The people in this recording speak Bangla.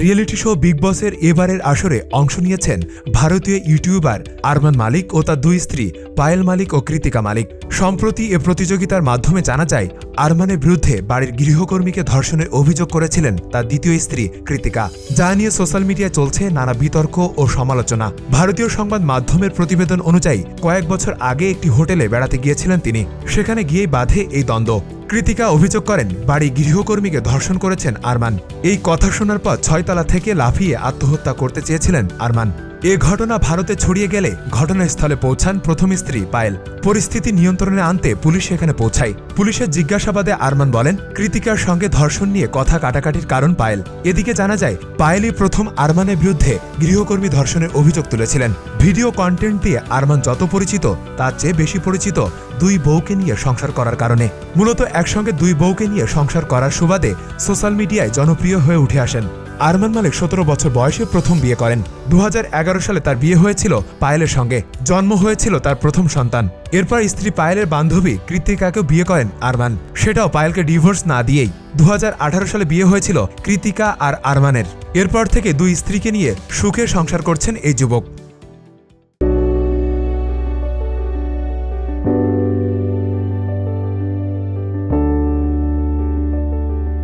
রিয়েলিটি শো বিগ বসের এবারের আসরে অংশ নিয়েছেন ভারতীয় ইউটিউবার আরমান মালিক ও তার দুই স্ত্রী পায়েল মালিক ও কৃতিকা মালিক। সম্প্রতি এ প্রতিযোগিতার মাধ্যমে জানা যায়, আরমানের বিরুদ্ধে বাড়ির গৃহকর্মীকে ধর্ষণের অভিযোগ করেছিলেন তার দ্বিতীয় স্ত্রী কৃতিকা। যা নিয়ে সোশ্যাল মিডিয়ায় চলছে নানা বিতর্ক ও সমালোচনা। ভারতীয় সংবাদ মাধ্যমের প্রতিবেদন অনুযায়ী, কয়েক বছর আগে একটি হোটেলে বেড়াতে গিয়েছিলেন তিনি। সেখানে গিয়েই বাধে এই দ্বন্দ্ব। কৃতিকা অভিযোগ করেন, বাড়ি গৃহকর্মীকে ধর্ষণ করেছেন আরমান। এই কথা শোনার পর ছয়তলা থেকে লাফিয়ে আত্মহত্যা করতে চেয়েছিলেন আরমান। এ ঘটনা ভারতে ছড়িয়ে গেলে ঘটনাস্থলে পৌঁছান প্রথম স্ত্রী পায়েল। পরিস্থিতি নিয়ন্ত্রণে আনতে পুলিশ এখানে পৌঁছায়। পুলিশের জিজ্ঞাসাবাদে আরমান বলেন, কৃতিকার সঙ্গে ধর্ষণ নিয়ে কথা কাটাকাটির কারণ পায়েল। এদিকে জানা যায়, পায়েলই প্রথম আরমানের বিরুদ্ধে গৃহকর্মী ধর্ষণের অভিযোগ তুলেছিলেন। ভিডিও কন্টেন্ট দিয়ে আরমান যত পরিচিত, তার চেয়ে বেশি পরিচিত দুই বউকে নিয়ে সংসার করার কারণে। মূলত একসঙ্গে দুই বউকে নিয়ে সংসার করার সুবাদে সোশ্যাল মিডিয়ায় জনপ্রিয় হয়ে উঠে আসেন। আরমান মালিক সতেরো বছর বয়সে প্রথম বিয়ে করেন। দু হাজার এগারো সালে তার বিয়ে হয়েছিল পায়েলের সঙ্গে। জন্ম হয়েছিল তার প্রথম সন্তান। এরপর স্ত্রী পায়েলের বান্ধবী কৃতিকাকেও বিয়ে করেন আরমান। সেটাও পায়েলকে ডিভোর্স না দিয়েই। দু হাজার আঠারো সালে বিয়ে হয়েছিল কৃতিকা আর আরমানের। এরপর থেকে দুই স্ত্রীকে নিয়ে সুখে সংসার করছেন এই যুবক।